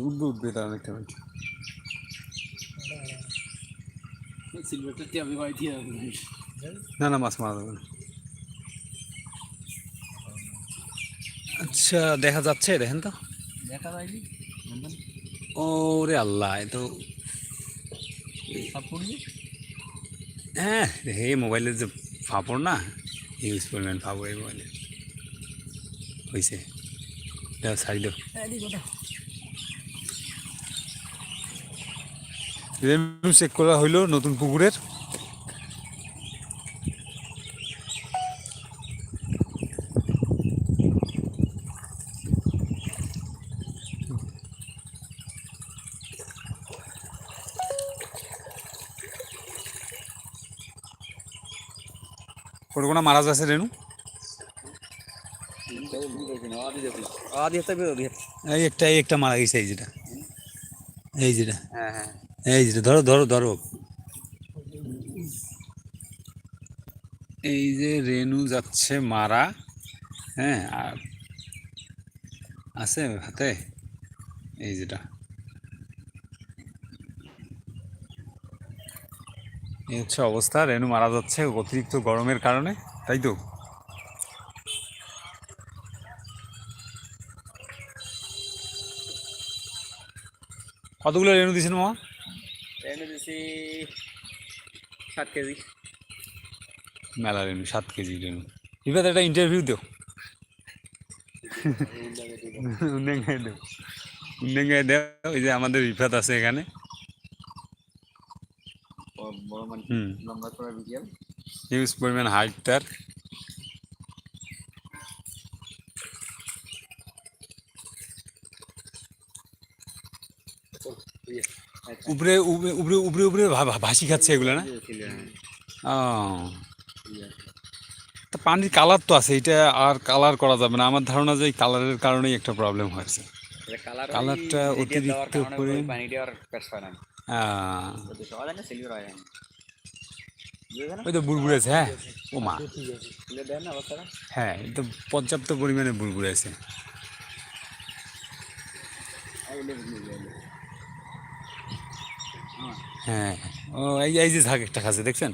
উঠবে উঠবে তার অনেকটা মিনিট সিলভারটা আমি বাড়ি দিয়ে না না মাছ মারা যাবে আচ্ছা দেখা যাচ্ছে দেখেন তো। দেখা যায়নি? ওরে আল্লাহ তো হ্যাঁ হে মোবাইলের যে ফাপড় না ইউজ করবেন ফাপড় এই মোবাইলে হয়েছে দাও ছাড়ি দাও রেনু চেক করা হইল নতুন পুকুরের কোটা মারা যাচ্ছে রেনু? এই একটা এই একটা মারা গেছে এই যেটা। এই যেটা। হ্যাঁ হ্যাঁ। এই যেটা ধরো ধরো ধরো। এই যে রেনু যাচ্ছে মারা হ্যাঁ আর আছে হাতে? এই যেটা। এই হচ্ছে অবস্থা, রেনু মারা যাচ্ছে অতিরিক্ত গরমের কারণে, তাই তো? কতগুলো রেনু দিয়েছেন মামা? এনে দিছি সাত কেজি। মেলা রেনু সাত কেজি রেনু। এবার একটা ইন্টারভিউ দেও। দেও। উন্নয়ন দেও। ওই যে আমাদের রিফাত আছে এখানে। হুম। হিউজ পরিমাণ হাইট তার। উপরে উপরে উপরে উপরে ভাসি খাচ্ছে এগুলো না? তা পানির কালার তো আছে এটা আর কালার করা যাবে না। আমার ধারণা যে কালারের কারণেই একটা প্রবলেম হয়েছে। কালার কালারটা অতিরিক্ত করে ওই তো বুড়বুড়ে আছে হ্যাঁ? ও মা। হ্যাঁ তো পর্যাপ্ত পরিমাণে বুড়বুড়ে আছে হ্যাঁ। ও এই এই যে ঝাঁক একটা খাচ্ছে দেখছেন?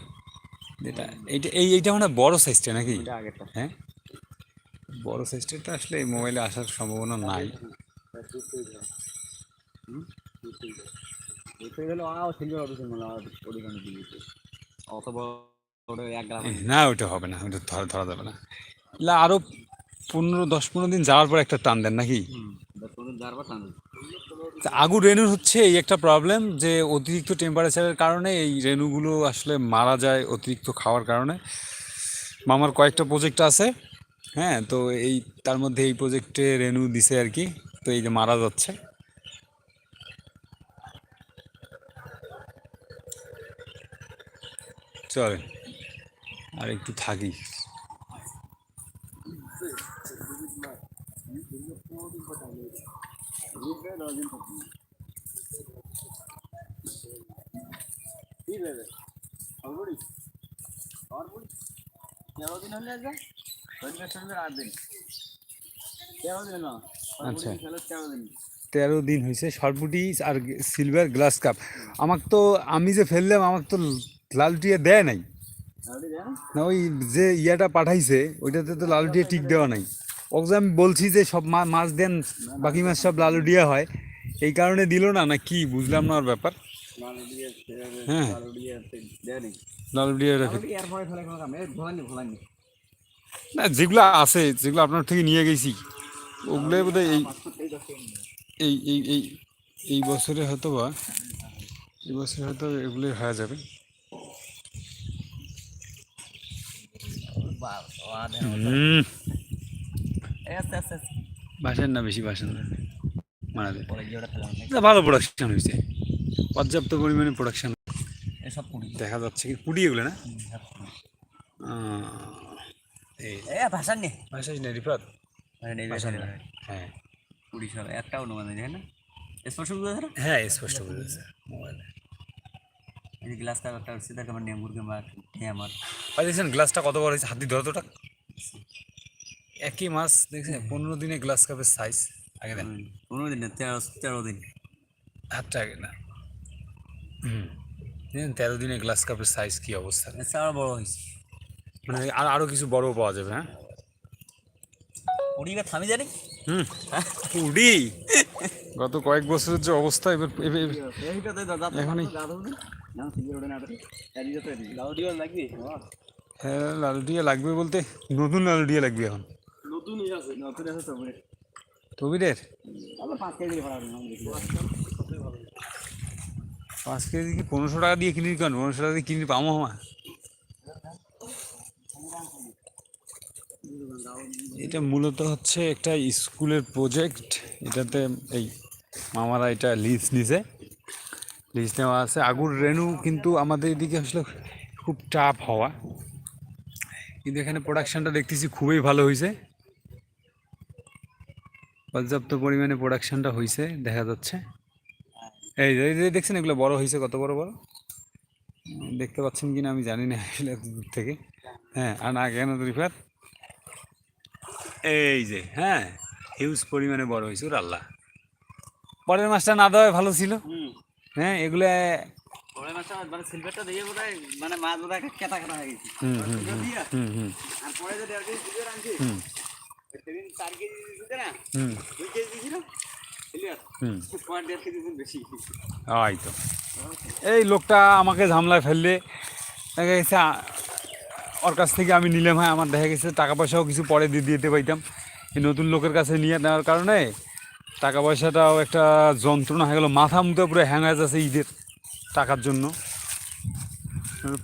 এটা এইটা এই এইটা মানে বড় সাইজটা নাকি? হ্যাঁ? বড় সাইজটা আসলে এই মোবাইলে আসার সম্ভাবনা নাই। না ওটা হবে না ওটা ধরা ধরা যাবে না। আরও পনেরো দশ পনেরো দিন যাওয়ার পর একটা টান দেন নাকি? আগু রেনুর হচ্ছে এই একটা প্রবলেম যে অতিরিক্ত টেম্পারেচারের কারণে এই রেনুগুলো আসলে মারা যায় অতিরিক্ত খাওয়ার কারণে। মামার কয়েকটা প্রজেক্ট আছে হ্যাঁ তো এই, তার মধ্যে এই প্রজেক্টে রেনু দিছে আর কি, তো এই যে মারা যাচ্ছে। চলে আর একটু থাকি তেরো দিন হলে যা শনিবার শনিবার আট দিন তেরো দিন না আচ্ছা। তেরো দিন হয়েছে সরপুটি আর সিলভার গ্লাস কাপ আমাকে তো আমি যে ফেললাম আমাকে তো লাল টিয়া দেয় নাই? না ওই যে ইয়াটা পাঠাইছে ওইটাতে তো লালু টিয়া টিক দেওয়া নাই। ওকে আমি বলছি যে সব মাছ দেন বাকি মাছ সব লালু ডিয়া হয় এই কারণে দিল না? না কি বুঝলাম না ওর ব্যাপার। হ্যাঁ। না যেগুলো আছে যেগুলো আপনার থেকে নিয়ে গেছি ওগুলো বোধহয় এই এই এই এই এই এই বছরে হয়তো বা এই বছরে হয়তো এগুলো হয়ে যাবে। হুম। আস্তে না বেশি বাসেন না। মারা যায় না, ভালো প্রোডাকশন হয়েছে। পর্যাপ্ত পরিমাণে প্রোডাকশন এসব দেখা যাচ্ছে কি পুড়ি এগুলো না? আহ, এই। এ ভাষা নেই না রিফাত? মানে নেই না হ্যাঁ। সব নেই না হ্যাঁ স্পষ্ট মোবাইলে। এই যে গ্লাস কাপ একটা সিধা কেমন আমার। গ্লাসটা কত বড় হয়েছে? হাত দিয়ে একই মাছ দেখছেন? পনেরো দিনে গ্লাস কাপের সাইজ আগে দেন পনেরো দিন না তেরো তেরো দিন। হাতটা আগে না। হুম। দেখেন তেরো দিনে গ্লাস কাপের সাইজ কি অবস্থা। আরও বড় হয়েছে। মানে আর আরও কিছু বড় পাওয়া যাবে হ্যাঁ? কুড়িটা থামি জানি। হুম। কুড়ি গত কয়েক বছরের যে অবস্থা এবার এখনই হ্যাঁ লালডিয়া লাগবে বলতে। নতুন লালডিয়া লাগবে এখন। নতুন আছে নতুন আছে তো তবিরের পাঁচ কেজি পাঁচ কেজি কি পনেরোশো টাকা দিয়ে কিনি কেন? পনেরোশো টাকা দিয়ে কিনে পাবো আমার। এটা মূলত হচ্ছে একটা স্কুলের প্রজেক্ট। এটাতে এই মামারা এটা লিজ নিছে। লিজ নেওয়া আছে। আগুর রেনু কিন্তু আমাদের এদিকে আসলে খুব টাফ হওয়া। কিন্তু এখানে প্রোডাকশানটা দেখতেছি খুবই ভালো হয়েছে পর্যাপ্ত পরিমাণে প্রোডাকশনটা হয়েছে দেখা যাচ্ছে। এই যে- দেখছেন এগুলো বড় হয়েছে কত বড় বড়? দেখতে পাচ্ছেন কিনা আমি জানি না আসলে এত দূর থেকে। হ্যাঁ আর না কেন এই যে হ্যাঁ হিউজ পরিমাণে বড় হয়েছে ওর আল্লাহ। পরের মাছটা না দেওয়াই ভালো ছিল। হ্যাঁ এগুলো মানে মানে হুম হুম হুম হুম হুম। সেদিন চার কেজি দিতে না? হুম। দুই কেজি দিয়েছিল? হুম। পয়েন্ট দেড় কেজি দুধ বেশি। এই তো। এই লোকটা আমাকে ঝামলায় ফেললে। দেখা গেছে ওর কাছ থেকে আমি নিলাম হ্যাঁ আমার দেখা গেছে টাকা পয়সাও কিছু পরে দিয়ে দিতে পাইতাম। এই নতুন লোকের কাছে নিয়ে নেওয়ার কারণে টাকা পয়সাটাও একটা যন্ত্রণা হয়ে গেলো। মাথা মুখে পুরো হ্যাং হয়ে যাচ্ছে ঈদের টাকার জন্য।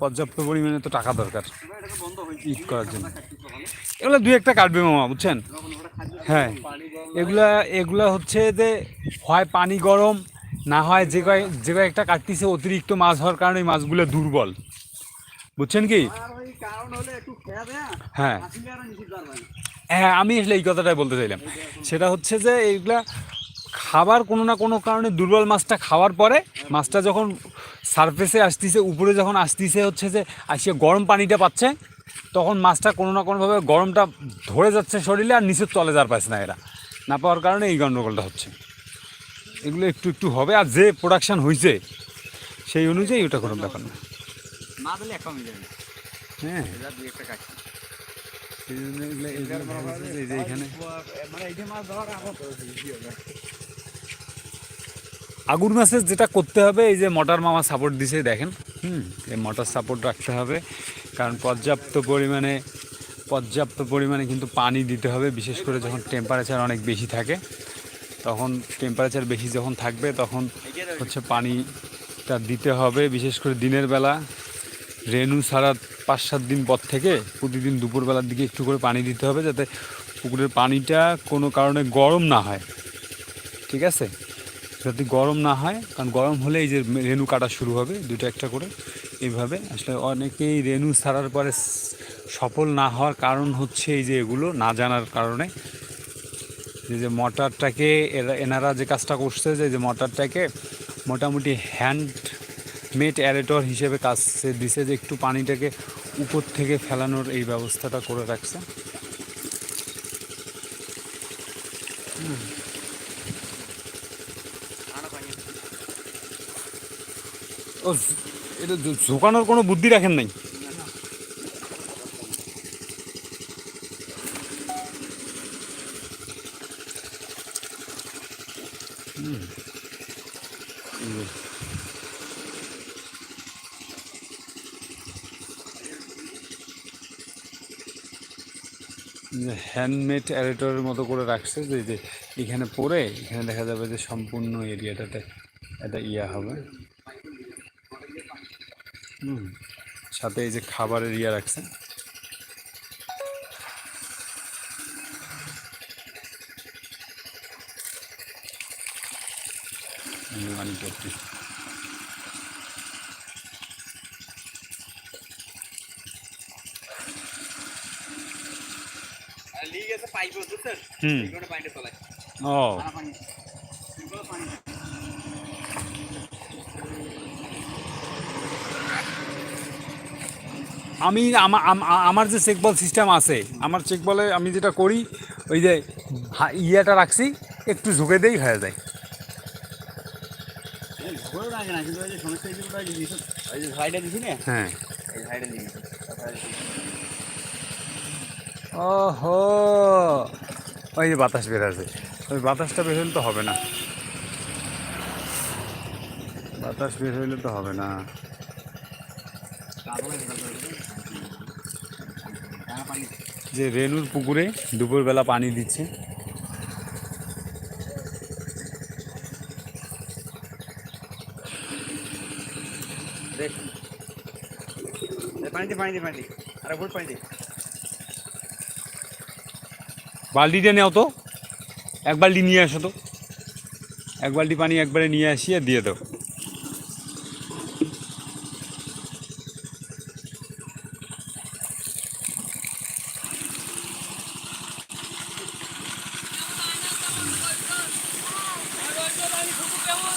পর্যাপ্ত পরিমাণে তো টাকা দরকার। ঈদ করার জন্য। এগুলো দুই একটা কাটবে মামা, বুঝছেন? হ্যাঁ। এগুলা এগুলা হচ্ছে যে হয় পানি গরম, না হয় যে কয়, যে কয়েকটা কাটতিছে, অতিরিক্ত মাছ হওয়ার কারণে মাছগুলো দুর্বল। বুঝছেন কি? হ্যাঁ। হয়। হ্যাঁ আমি আসলে এই কথাটাই বলতে চাইলাম। সেটা হচ্ছে যে এইগুলা খাবার কোনো না কোনো কারণে দুর্বল মাছটা খাওয়ার পরে মাছটা যখন সারফেসে আসতিছে, উপরে যখন আসতিছে, হচ্ছে যে, আসিয়ে গরম পানিটা পাচ্ছে তখন মাছটা কোনো না কোনোভাবে গরমটা ধরে যাচ্ছে শরীরে আর নিচের তলে যার পাচ্ছে না এরা। না পাওয়ার কারণে এই গণ্ডগোলটা হচ্ছে। এগুলো একটু একটু হবে আর যে প্রোডাকশান হয়েছে সেই অনুযায়ী ওটা কোনো ব্যাপার না। হ্যাঁ। এবার আগুর মাছের যেটা করতে হবে, এই যে মোটর মামা সাপোর্ট দিছে দেখেন, হুম, এই মোটর সাপোর্ট রাখতে হবে, কারণ পর্যাপ্ত পরিমাণে পর্যাপ্ত পরিমাণে কিন্তু পানি দিতে হবে, বিশেষ করে যখন টেম্পারেচার অনেক বেশি থাকে, তখন টেম্পারেচার বেশি যখন থাকবে, তখন হচ্ছে পানিটা দিতে হবে, বিশেষ করে দিনের বেলা, রেনু ছাড়া পাঁচ সাত দিন পর থেকে, প্রতিদিন দুপুরবেলার দিকে একটু করে পানি দিতে হবে, যাতে পুকুরের পানিটা কোনো কারণে গরম না হয়, ঠিক আছে? যাতে গরম না হয়, কারণ গরম হলে এই যে রেনু কাটা শুরু হবে, দুটো একটা করে, এইভাবে। আসলে অনেকেই রেনু ছাড়ার পরে সফল না হওয়ার কারণ হচ্ছে এই যে এগুলো, না জানার কারণে। যে যে মোটরটাকে এরা, এনারা যে কাজটা করছে, যে যে মোটরটাকে মোটামুটি হ্যান্ড মেড অ্যারেটর হিসেবে কাজ দিছে যে, একটু পানিটাকে উপর থেকে ফেলানোর এই ব্যবস্থাটা করে রাখছে। ও, এটা ঝো- কোনো বুদ্ধি রাখেন নাই। হ্যান্ডমেড অ্যারেটরের মতো করে রাখছে যে এখানে পরে এখানে দেখা যাবে যে সম্পূর্ণ এরিয়াটাতে একটা ইয়া হবে। সাথে এই যে খাবারের ইয়া রাখছে নির্মাণ করতে ও সারা পানি এগুলো পানি আমি আমার যে চেক বল সিস্টেম আছে আমার চেক বলে আমি যেটা করি ওই যে ইয়েটা রাখছি একটু ঝুঁকে দিয়েই হয়ে যায়। হ্যাঁ। এই সাইডে ওহো! ওই যে বাতাস বের আছে ওই বাতাসটা বের হলে তো হবে না। বাতাস বের হইলে তো হবে না। যে রেনুর পুকুরে দুপুরবেলা পানি দিচ্ছে। বালতিটা নেও তো। এক বালতি নিয়ে আসো তো। এক বালতি পানি একবারে নিয়ে আসি আর দিয়ে দাও।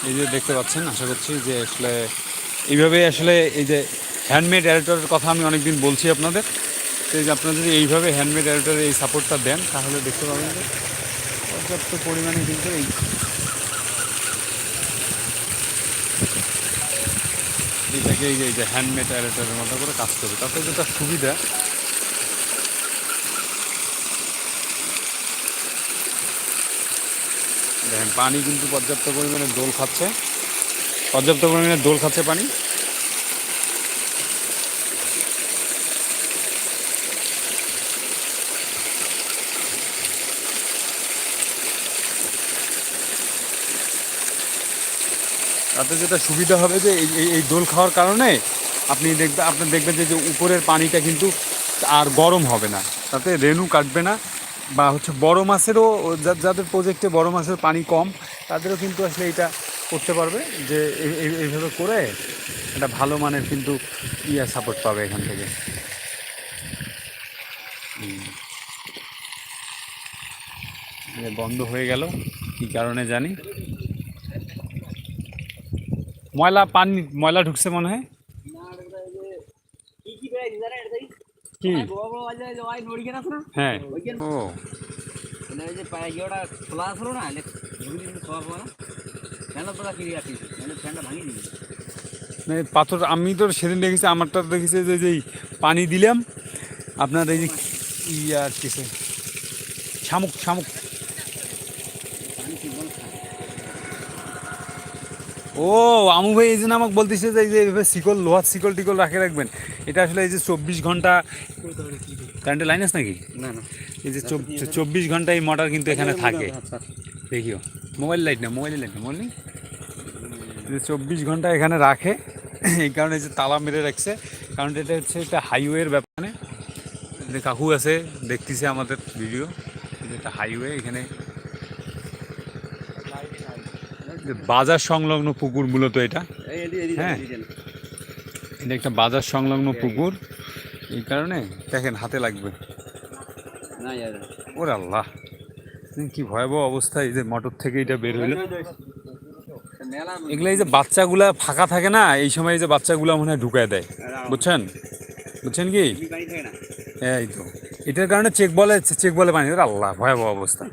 এই যে দেখতে পাচ্ছেন, আশা করছি যে আসলে এইভাবে আসলে এই যে হ্যান্ডমেড অ্যারেটরের কথা আমি অনেকদিন বলছি আপনাদের। তো এই যে আপনারা যদি এইভাবে হ্যান্ডমেড অ্যারেটরের এই সাপোর্টটা দেন, তাহলে দেখতে পাবেন যে পর্যাপ্ত পরিমাণে কিন্তু এই এইটাকে এই যে এই যে হ্যান্ডমেড অ্যারেটরের মতো করে কাজ করবে তাতে যেটা সুবিধা পানি কিন্তু পর্যাপ্ত পরিমাণে দোল খাচ্ছে। পর্যাপ্ত পরিমাণে দোল খাচ্ছে পানি। তাতে যেটা সুবিধা হবে যে এই এই- দোল খাওয়ার কারণে আপনি দেখবেন আপনি দেখবেন যে যে উপরের পানিটা কিন্তু আর গরম হবে না। তাতে রেনু কাটবে না। বা হচ্ছে বড় মাছেরও যাদের প্রজেক্টে বড় মাছের পানি কম, তাদেরও কিন্তু আসলে এটা করতে পারবে যে এই- এই- এইভাবে করে একটা ভালো মানের কিন্তু ইয়া সাপোর্ট পাবে এখান থেকে। বন্ধ হয়ে গেল, কী কারণে জানি। ময়লা পানি, ময়লা ঢুকছে মনে হয় কি কি বেড়াই জানা এটা দেখি কি? হ্যাঁ। ও। মানে খোলা আসলো না মানে মানে পাথর আমি তো সেদিন দেখেছি আমারটা দেখেছি যে যেই পানি দিলাম। আপনার এই যে ইয়ে আর কিছু শামুক শামুক। পানি কি বল খায়? ও আমু ভাই এই জন্য আমাকে বলতেছে যে এই যে এভাবে শিকল লোহার শিকল টিকল রাখে রাখবেন। এটা আসলে এই যে চব্বিশ ঘণ্টা কারেন্টের লাইন আছে নাকি না না এই যে চব্বিশ ঘণ্টা এই মোটর কিন্তু এখানে থাকে দেখিও মোবাইল লাইট না মোবাইল লাইট না মোবাইল চব্বিশ ঘণ্টা এখানে রাখে এই কারণে যে তালা মেরে রাখছে কারণ এটা হচ্ছে একটা হাইওয়ের ব্যাপারে কাকু আছে দেখতেছে আমাদের ভিডিও এটা হাইওয়ে এখানে বাজার সংলগ্ন পুকুর মূলত এটা হ্যাঁ। এটা একটা বাজার সংলগ্ন পুকুর। এই কারণে দেখেন হাতে লাগবে। ওরে আল্লাহ। কি ভয়াবহ অবস্থা এই যে মোটর থেকে এটা বের হইল। এগুলো এই যে বাচ্চাগুলা ফাঁকা থাকে না এই সময় এই যে বাচ্চাগুলা মনে হয় ঢুকায় দেয়। বুঝছেন? বুঝছেন কি? এই তো। এটার কারণে চেক বলে চেক বলে পানি। আল্লাহ ভয়াবহ অবস্থা।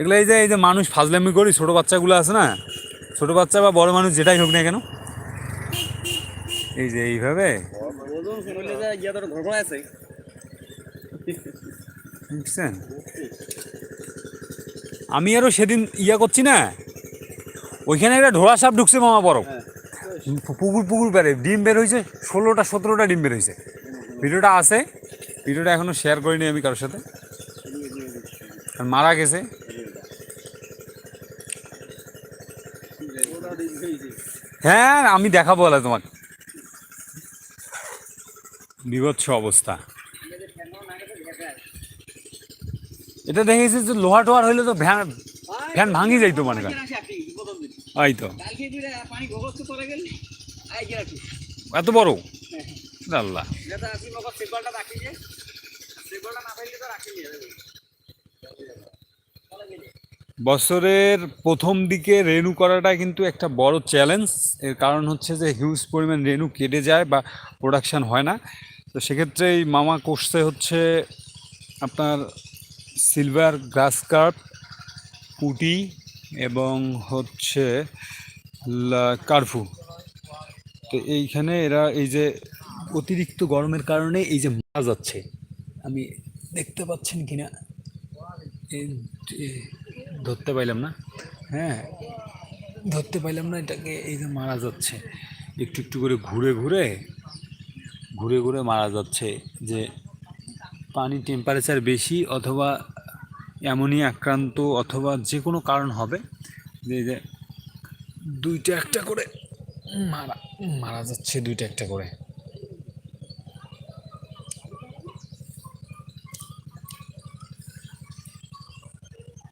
এগুলো এই যে এই যে মানুষ ফাজলামি করি ছোটো বাচ্চাগুলো আছে না? ছোটো বাচ্চা বা বড় মানুষ যেটাই হোক না কেন এই যে এইভাবে? আমি আরও সেদিন ইয়া করছি না? ওইখানে একটা ঢোড়া সাপ ঢুকছে মামা বড় পুকুর পুকুর বেড়ে, ডিম বের হয়েছে, ষোলোটা, সতেরোটা ডিম বের হয়েছে। ভিডিওটা আছে, ভিডিওটা এখনও শেয়ার করিনি আমি কারোর সাথে। মারা গেছে। হ্যাঁ আমি দেখাবো তোমাকে। বিভৎস অবস্থা। এটা দেখেছি যে লোহা টোহার হইলে তো ভ্যান ফ্যান ভাঙি যাইতো মানে কর। এই তো। এত বড়? আল্লাহ। বছরের প্রথম দিকে রেনু করাটা কিন্তু একটা বড় চ্যালেঞ্জ এর কারণ হচ্ছে যে হিউজ পরিমাণ রেনু কেটে যায় বা প্রোডাকশান হয় না। তো সেক্ষেত্রে এই মামা করছে হচ্ছে আপনার সিলভার গ্রাস কার্প পুটি এবং হচ্ছে কার্ফু তো এইখানে এরা এই যে অতিরিক্ত গরমের কারণে এই যে মারা যাচ্ছে। আমি দেখতে পাচ্ছেন এই যে- ধরতে পাইলাম না। হ্যাঁ ধরতে পাইলাম না এটাকে, এই যে মারা যাচ্ছে। একটু একটু করে ঘুরে ঘুরে ঘুরে ঘুরে মারা যাচ্ছে যে পানি টেম্পারেচার বেশি অথবা এমনই আক্রান্ত অথবা যে কোনো কারণ হবে যে যে দুইটা একটা করে মারা মারা যাচ্ছে দুইটা একটা করে।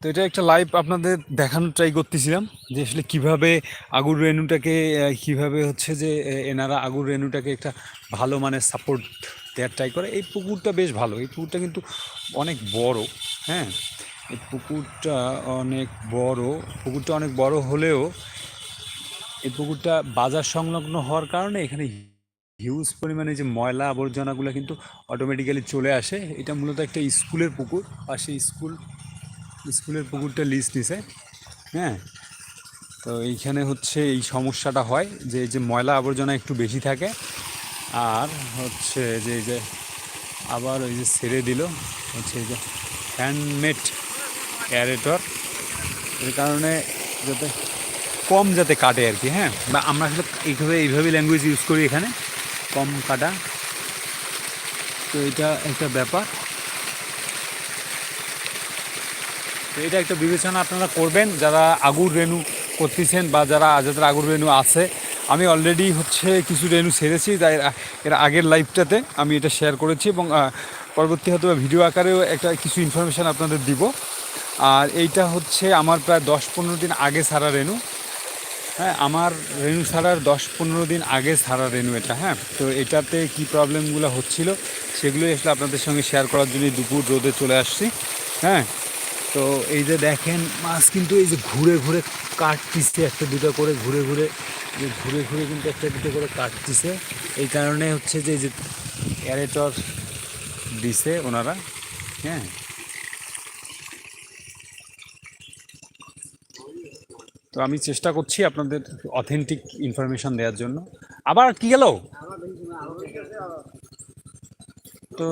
তো এটা একটা লাইভ আপনাদের দেখানোর ট্রাই করতেছিলাম যে আসলে কীভাবে আগুর রেণুটাকে আহ, কীভাবে হচ্ছে যে এনারা আগুর রেণুটাকে একটা ভালো মানের সাপোর্ট দেওয়ার ট্রাই করে। এই পুকুরটা বেশ ভালো। এই পুকুরটা কিন্তু অনেক বড় হ্যাঁ? এই পুকুরটা অনেক বড়। পুকুরটা অনেক বড় হলেও এই পুকুরটা বাজার সংলগ্ন হওয়ার কারণে এখানে হিউজ পরিমাণে যে ময়লা আবর্জনাগুলো কিন্তু অটোমেটিক্যালি চলে আসে। এটা মূলত একটা স্কুলের পুকুর। পাশে স্কুল স্কুলের পুকুরটা লিস্ট নিছে হ্যাঁ? তো এইখানে হচ্ছে এই সমস্যাটা হয় যে যে ময়লা আবর্জনা একটু বেশি থাকে, আর হচ্ছে যে যে আবার ওই যে ছেড়ে দিল, হচ্ছে এই যে হ্যান্ডমেড অ্যারেটর এর কারণে যাতে কম যাতে কাটে আর কি হ্যাঁ? বা আমরা আসলে এইভাবে এইভাবে ল্যাঙ্গুয়েজ ইউজ করি এখানে, কম কাটা। তো এটা একটা ব্যাপার। তো এটা একটা বিবেচনা আপনারা করবেন, যারা আগুর রেণু করতেছেন বা যারা যাদের আগুর রেণু আছে, আমি অলরেডি হচ্ছে কিছু রেণু ছেড়েছি, তাই এর- আগের লাইভটাতে আমি এটা শেয়ার করেছি এবং পরবর্তী হয়তো ভিডিও আকারেও একটা কিছু ইনফরমেশান আপনাদের দিব। আর এইটা হচ্ছে আমার প্রায় দশ পনেরো দিন আগে সারা রেণু। হ্যাঁ আমার রেণু ছাড়ার দশ পনেরো দিন আগে সারা রেণু এটা হ্যাঁ। তো এটাতে কি প্রবলেমগুলো হচ্ছিল, সেগুলোই আসলে আপনাদের সঙ্গে শেয়ার করার জন্য দুপুর রোদে চলে আসছি হ্যাঁ। তো এই যে দেখেন, মাছ কিন্তু এই যে ঘুরে ঘুরে কাটতিছে একটা দুটো করে, ঘুরে ঘুরে, যে ঘুরে ঘুরে কিন্তু একটা দুটো করে কাটতিছে। এই কারণে হচ্ছে যে এই যে অ্যারেটর দিছে ওনারা হ্যাঁ। তো আমি চেষ্টা করছি আপনাদের অথেন্টিক ইনফরমেশন দেওয়ার জন্য। আবার কি গেল? তো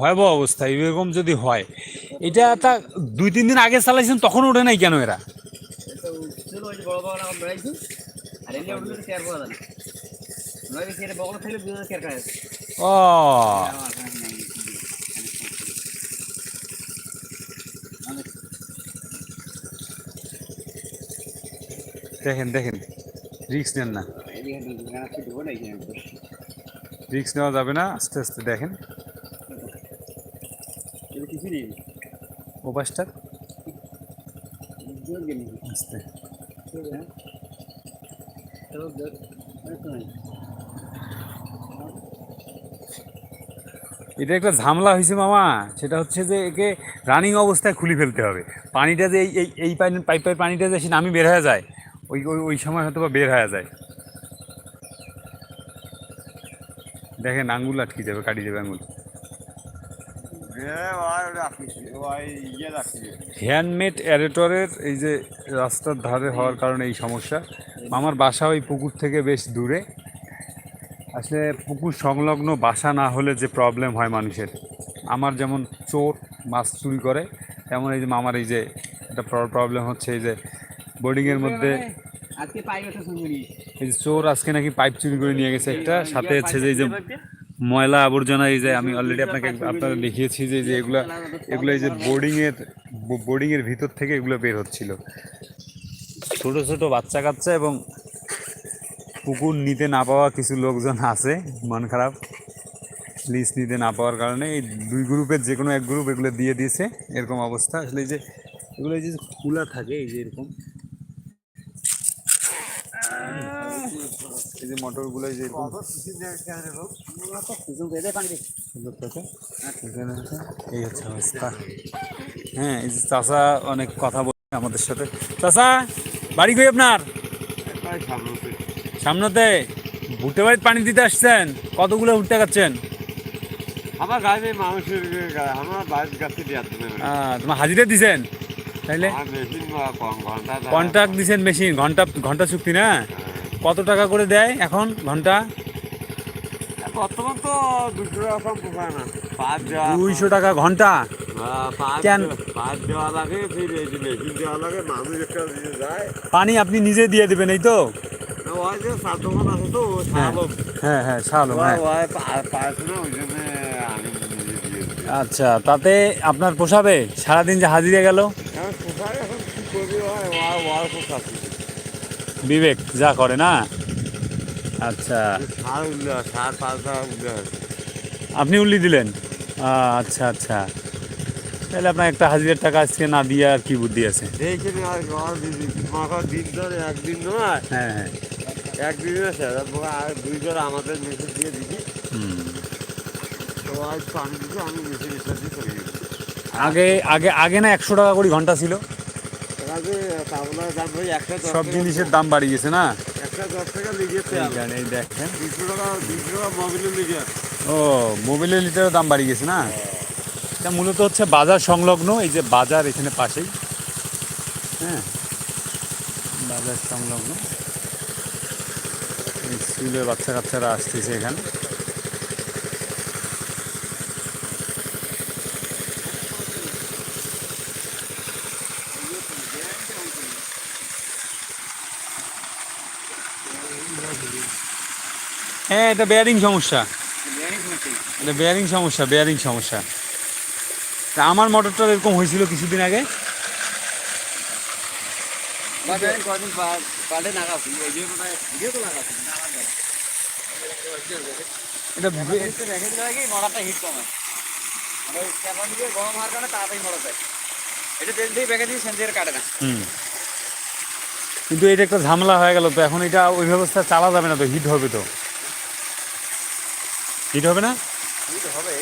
ভয়াবহ অবস্থা এরকম যদি হয় এটা তা দুই, তিন দিন আগে চালাইছেন, তখন ওঠে নাই কেন এরা? ও। দেখেন দেখেন রিক্স নেন না। রিক্স নেওয়া যাবে না, আস্তে আস্তে দেখেন। কিছু নেই ও এটা একটা ঝামেলা হয়েছে মামা। সেটা হচ্ছে যে একে রানিং অবস্থায় খুলে ফেলতে হবে। পানিটা যে এই এই এই পাইপ- পাইপের পানিটা যে সে নামি বের হয়ে যায়, ওই ওই ওই সময় হয়তো বা বের হয়ে যায়। দেখেন আঙ্গুল আটকে যাবে, কাটি যাবে আঙ্গুল। হ্যান্ডমেড অ্যারেটরের এই যে রাস্তার ধারে হওয়ার কারণে এই সমস্যা। আমার বাসা ওই পুকুর থেকে বেশ দূরে। আসলে পুকুর সংলগ্ন বাসা না হলে যে প্রবলেম হয় মানুষের। আমার যেমন চোর মাছ চুরি করে তেমন এই যে মামার এই যে একটা প্রবলেম হচ্ছে এই যে বোর্ডিংয়ের মধ্যে। এই যে চোর আজকে নাকি পাইপ চুরি করে নিয়ে গেছে একটা সাথে হচ্ছে যে এই যে ময়লা আবর্জনা এই যে আমি অলরেডি আপনাকে আপনারা দেখিয়েছি যে যে এগুলা এগুলো এই যে বোর্ডিংয়ের বোর্ডিংয়ের ভিতর থেকে এগুলো বের হচ্ছিল। ছোট ছোট বাচ্চা কাচ্চা এবং পুকুর নিতে না পাওয়া কিছু লোকজন আছে মন খারাপ। লিজ নিতে না পাওয়ার কারণে এই দুই গ্রুপের যে কোনো এক গ্রুপ এগুলো দিয়ে দিয়েছে। এরকম অবস্থা। আসলে এই যে এগুলো এই যে খোলা থাকে এই যে এরকম। এই যে মোটরগুলো যে এখানে এই হচ্ছে অবস্থা হ্যাঁ এই যে চাষা অনেক কথা বলছে আমাদের সাথে। চাষা বাড়ি কই আপনার? সামনেতে। ভুট্টে বাড়িতে পানি দিতে আসছেন? কতগুলো ভুট্টা খাচ্ছেন? আমার গাছে মানুষের বাড়ির গাছে তোমার হাজিরা দিছেন? তাইলে? কন্ট্রাক্ট দিছেন মেশিন ঘণ্টা ঘণ্টা চুক্তি না? কত টাকা করে দেয় এখন ঘণ্টা? বর্তমান তো দুশো টাকা কম পোষায় না। পাঁচ দেওয়া দুইশো টাকা ঘণ্টা? হ্যাঁ, কেন? পাঁচ দেওয়া লাগে মেশিন দেওয়া লাগে মানুষ একটা দিয়ে যায়। পানি আপনি নিজে দিয়ে দেবেন এই তো? না, ওই যে সাত দোকান আছে তো ওই হ্যাঁ। হ্যাঁ হ্যাঁ ওই জন্য আমি দিই আচ্ছা তাতে আপনার পোষাবে? সারাদিন যে হাজিরে গেল? এখন এখন কি করবি? Were were পোষাচ্ছি। বিবেক যা করে না? আচ্ছা। আপনি উল্লি দিলেন? আচ্ছা আচ্ছা। তাহলে আপনার একটা হাজিরের টাকা আজকে না দিয়ে আর কি বুদ্ধি আছে? একদিন নয়। হ্যাঁ হ্যাঁ। একদিন আর দুই জন আমাদের মেশিন দিয়ে দিবি। আগে আগে আগে না একশো টাকা করে ঘণ্টা ছিল? সব জিনিসের দাম বাড়িয়ে গেছে না? দেখেন। ও মোবিলের লিটারের দাম বাড়িয়ে গেছে না? এটা মূলত হচ্ছে বাজার সংলগ্ন এই যে বাজার এখানে পাশেই। হ্যাঁ? বাজার সংলগ্ন। এই স্কুলের বাচ্চা কাচ্চারা আসতেছে এখানে। হ্যাঁ এটা বেয়ারিং সমস্যা। এটা বেয়ারিং সমস্যা বেয়ারিং সমস্যা। তা আমার মোটরটা এরকম হয়েছিল কিছুদিন আগে। এটা বে- রেখে দিলে কি মরাটা হিট কমে। আর ওই ক্যাপার দিয়ে গরম হওয়ার কারণে তাড়াতাড়ি মরা যায় এটা তেল দিয়ে বেঁকে দিয়ে সেন্সিয়ার কাটে না। হুম। কিন্তু এটা একটা ঝামেলা হয়ে গেল তো এখন এটা ওই ব্যবস্থা চালা যাবে না তো হিট হবে তো। হিট হবে না? হিট হবে।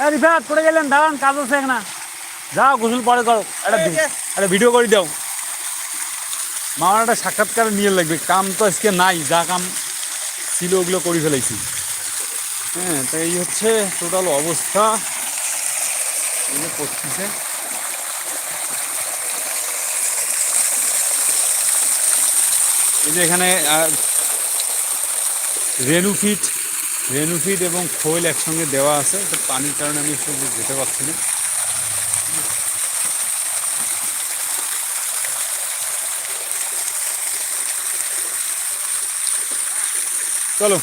আরে রিফাত পড়ে গেলেন দাঁড়ান কাজ আছে না যাও গোসল পরে করো। একটা একটা ভিডিও করে দাও। মামার একটা সাক্ষাৎকার নিয়ে লাগবে। কাম তো আজকে নাই যা কাম ছিল ওগুলো করে ফেলেছি। হ্যাঁ তো এই হচ্ছে টোটাল অবস্থা। এই যে পড়তেছে এই যে এখানে রেনুফিট রেনু ফিট রেনু ফিট এবং খোল একসঙ্গে দেওয়া আছে। তো পানির কারণে আমি সব যেতে পারছি না। চলো